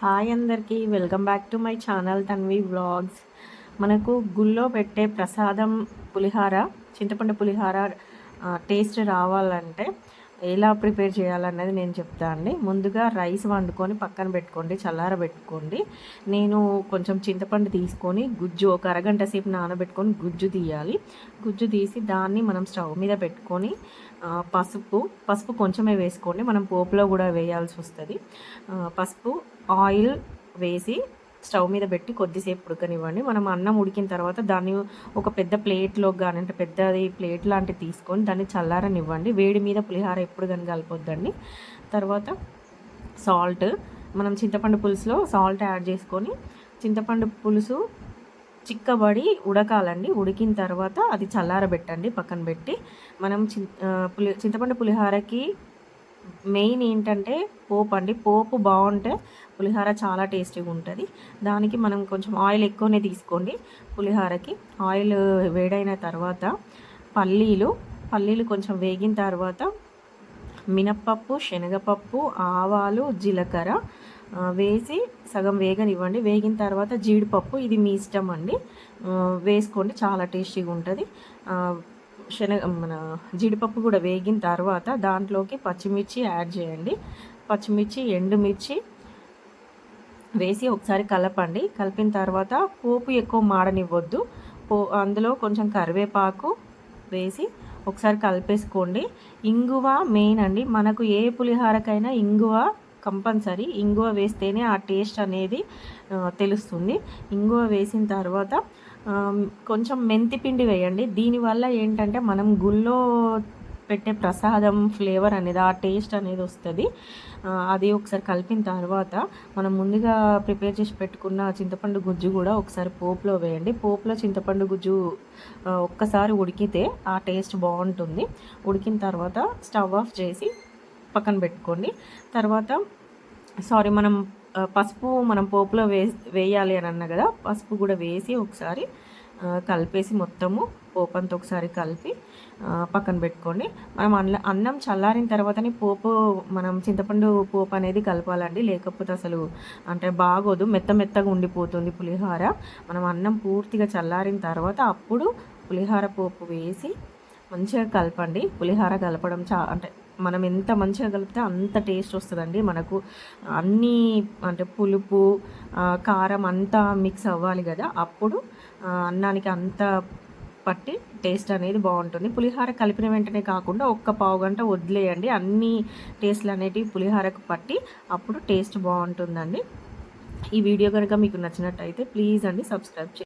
Hi అందరికీ welcome back to my channel Tanvi vlogs. మనకు గుళ్ళో పెట్టే ప్రసాదం పులిహార చింతపండు పులిహార టేస్ట్ రావాలంటే ఎలా ప్రిపేర్ చేయాలన్నది నేను చెప్తా అండి. ముందుగా రైస్ వండుకొని పక్కన పెట్టుకోండి చల్లారబెట్టుకోండి నేను కొంచెం చింతపండు తీసుకొని గుజ్జు ఒక అరగంట సేపు నానబెట్టుకొని గుజ్జు తీయాలి. గుజ్జు తీసి దాన్ని మనం స్టవ్ మీద పెట్టుకొని పసుపు పసుపు కొంచెమే వేసుకోండి. మనం పోపులో కూడా వేయాల్సి వస్తుంది. పసుపు ఆయిల్ వేసి స్టవ్ మీద పెట్టి కొద్దిసేపు ఉడకనివ్వండి. మనం అన్నం ఉడికిన తర్వాత దాన్ని ఒక పెద్ద ప్లేట్లో కానీ అంటే పెద్దది ప్లేట్ లాంటివి తీసుకొని దాన్ని చల్లారనివ్వండి. వేడి మీద పులిహార ఎప్పుడు కానీ కలిపొద్దండి. తర్వాత సాల్ట్ మనం చింతపండు పులుసులో సాల్ట్ యాడ్ చేసుకొని చింతపండు పులుసు చిక్కబడి ఉడకాలండి. ఉడికిన తర్వాత అది చల్లారబెట్టండి పక్కన పెట్టి. మనం పులి చింతపండు పులిహారకి మెయిన్ ఏంటంటే పోపు అండి. పోపు బాగుంటే పులిహార చాలా టేస్టీగా ఉంటుంది. దానికి మనం కొంచెం ఆయిల్ ఎక్కువనే తీసుకోండి పులిహారకి. ఆయిల్ వేడైన తర్వాత పల్లీలు పల్లీలు కొంచెం వేగిన తర్వాత మినప్పప్పు శనగపప్పు ఆవాలు జీలకర్ర వేసి సగం వేగనివ్వండి. వేగిన తర్వాత జీడిపప్పు ఇది మీ ఇష్టం అండి. వేసుకోండి చాలా టేస్టీగా ఉంటుంది. శనగ మన జీడిపప్పు కూడా వేగిన తర్వాత దాంట్లోకి పచ్చిమిర్చి యాడ్ చేయండి. పచ్చిమిర్చి ఎండుమిర్చి వేసి ఒకసారి కలపండి. కలిపిన తర్వాత పోపు ఎక్కువ మాడనివ్వద్దు. పో అందులో కొంచెం కరివేపాకు వేసి ఒకసారి కలిపేసుకోండి. ఇంగువ మెయిన్ అండి. మనకు ఏ పులిహారకైనా ఇంగువ కంపల్సరీ ఇంగువ వేస్తేనే ఆ టేస్ట్ అనేది తెలుస్తుంది. ఇంగువ వేసిన తర్వాత కొంచెం మెంతి పిండి వేయండి. దీనివల్ల ఏంటంటే మనం గుళ్ళో పెట్టే ప్రసాదం ఫ్లేవర్ అనేది ఆ టేస్ట్ అనేది వస్తుంది. అది ఒకసారి కలిపిన తర్వాత మనం ముందుగా ప్రిపేర్ చేసి పెట్టుకున్న చింతపండు గుజ్జు కూడా ఒకసారి పోపులో వేయండి. పోపులో చింతపండు గుజ్జు ఒక్కసారి ఉడికితే ఆ టేస్ట్ బాగుంటుంది. ఉడికిన తర్వాత స్టవ్ ఆఫ్ చేసి పక్కన పెట్టుకోండి. తర్వాత సారీ మనం పసుపు మనం పోపులో వే వేయాలి అని అన్న కదా పసుపు కూడా వేసి ఒకసారి కలిపేసి మొత్తము పోపు అంతా ఒకసారి కలిపి పక్కన పెట్టుకోండి. మనం అన్న అన్నం చల్లారిన తర్వాతనే పోపు మనం చింతపండు పోపు అనేది కలపాలండి. లేకపోతే అసలు అంటే బాగోదు. మెత్త మెత్తగా ఉండిపోతుంది పులిహార. మనం అన్నం పూర్తిగా చల్లారిన తర్వాత అప్పుడు పులిహార పోపు వేసి మంచిగా కలపండి. పులిహార కలపడం చా అంటే మనం ఎంత మంచిగా కలిపితే అంత టేస్ట్ వస్తుందండి. మనకు అన్నీ అంటే పులుపు కారం అంతా మిక్స్ అవ్వాలి కదా. అప్పుడు అన్నానికి అంత పట్టి టేస్ట్ అనేది బాగుంటుంది. పులిహార కలిపిన వెంటనే కాకుండా ఒక్క పావు గంట వదిలేయండి. అన్ని టేస్ట్లు అనేటివి పులిహారకు పట్టి అప్పుడు టేస్ట్ బాగుంటుందండి. ఈ వీడియో కనుక మీకు నచ్చినట్టయితే ప్లీజ్ అండి సబ్స్క్రైబ్